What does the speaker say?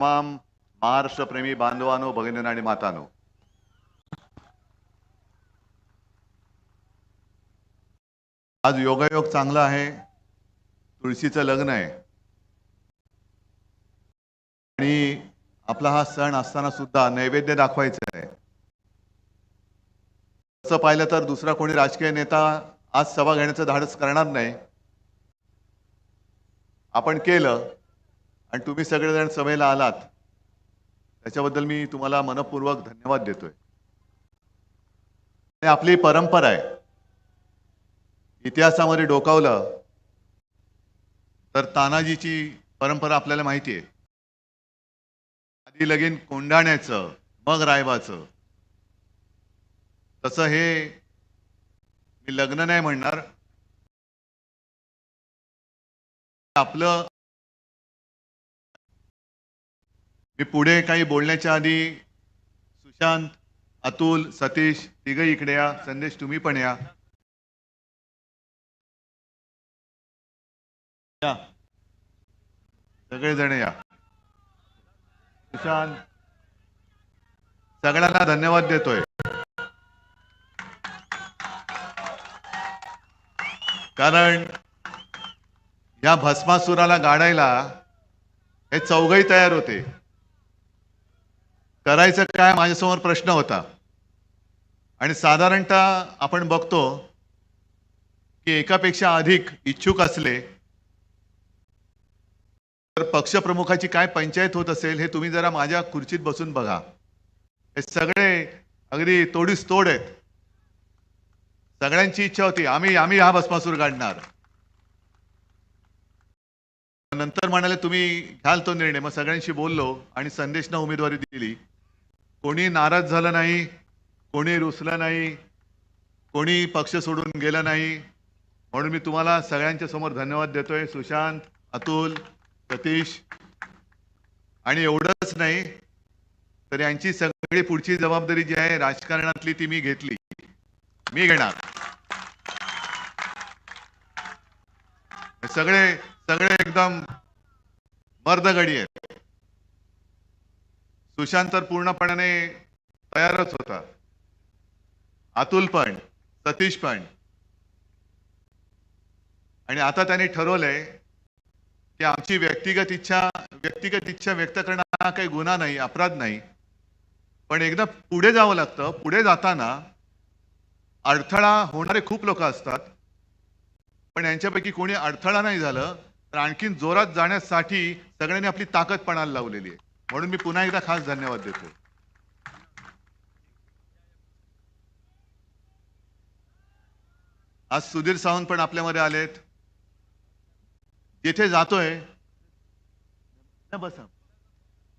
तमाम महाराष्ट्रप्रेमी बांधवानो भगिनींनो आणि मातानो आज योगायोग चांगला आहे तुळशीचं लग्न आहे आणि आपला हा सण असताना सुद्धा नैवेद्य दाखवायचा आहे तसं पाहिलं तर दुसरा कोणी राजकीय नेता आज सभा घेण्याचं धाडस करणार नाही आपण केलं आणि तुम्ही सगळेजण सभेला आलात त्याच्याबद्दल मी तुम्हाला मनपूर्वक धन्यवाद देतोय. आणि आपली परंपरा आहे इतिहासामध्ये डोकावलं तर तानाजीची परंपरा आपल्याला माहिती आहे. आधी लगीन कोंडाण्याचं मग रायबाचं. तसं हे मी लग्न नाही म्हणणार. आपलं मी पुढे काही बोलण्याच्या आधी सुशांत अतुल सतीश तिघही इकडे या. संदेश तुम्ही पण या. या. सगळेजण या. सुशांत सगळ्यांना धन्यवाद देतोय. कारण या भस्मासुराला गाडायला हे चौघही तयार होते. करायचं काय माझ्यासमोर प्रश्न होता. आणि साधारणतः आपण बघतो की एकापेक्षा अधिक इच्छुक असले तर पक्षप्रमुखाची काय पंचायत होत असेल हे तुम्ही जरा माझ्या खुर्चीत बसून बघा. हे सगळे अगदी तोडीस तोड आहेत. सगळ्यांची इच्छा होती आम्ही आम्ही हा भस्मासूर काढणार. नंतर म्हणाले तुम्ही घ्याल तो निर्णय. मग सगळ्यांशी बोललो आणि संदेशना उमेदवारी दिली. कोणी नाराज झालं नाही कोणी रुसलं नाही कोणी पक्ष सोडून गेलं नाही. म्हणून मी तुम्हाला सगळ्यांच्या समोर धन्यवाद देतोय. सुशांत अतुल सतीश. आणि एवढंच नाही तर यांची सगळी पुढची जबाबदारी जी आहे राजकारणातली ती मी घेतली. मी घेणार. सगळे सगळे एकदम मर्दगडी आहेत. सुशांत तर पूर्णपणाने तयारच होता. अतुल पण सतीश पण. आणि आता त्यांनी ठरवलंय की आमची व्यक्तिगत इच्छा व्यक्तिगत इच्छा व्यक्त करणं हा काही गुन्हा नाही अपराध नाही. पण एकदा पुढे जावं लागतं पुढे जाताना अडथळा होणारे खूप लोक असतात. पण यांच्यापैकी कोणी अडथळा नाही झालं तर आणखीन जोरात जाण्यासाठी सगळ्यांनी आपली ताकद पणाला लावलेली आहे. म्हणून मी पुन्हा एकदा खास धन्यवाद देतो. आज सुधीर सावंत पण आपल्यामध्ये आलेत. जिथे जातोय बसा